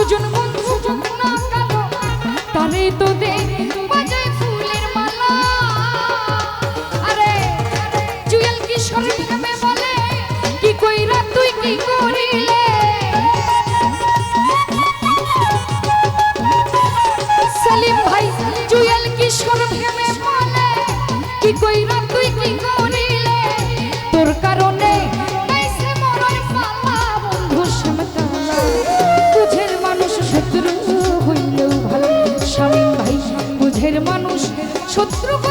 সুজন বন্ধু যমুনা কালো তারে তো দে বাজায় ফুলের মালা। আরে, জুয়েল কিশোর প্রেমে বলে, কি কইরা তুই কি করিলে? সেলিম ভাই, জুয়েল কিশোর ভেবে বলে, কি কইরা শত্রু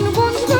সুজন বন্ধু রে বাচ্চু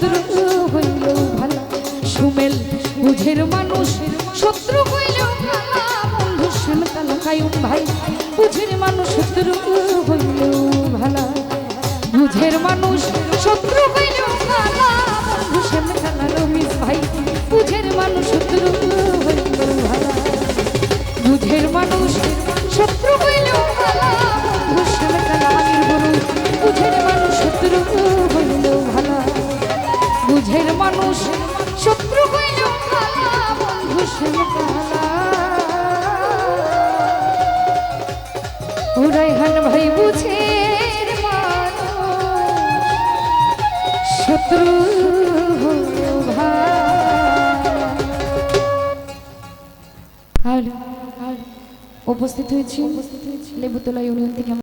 শত্রু হইলেও ভালো। সুমেল বুঝের মানুষ, শত্রু হইলেও বন্ধু শ্যামকালা কায়ুম ভাই, বুঝের মানুষ, শত্রু হইলেও ভালো। বুঝের মানুষ, শত্রু হইলেও ভালো। বন্ধু রমিস ভাই, বুঝের মানুষ, শত্রু হইলেও ভালো। বুঝের মানুষ, শত্রু হইলেও ভালো। আর উপস্থিত হয়েছি লেবুতলা ইউনিয়ন থেকে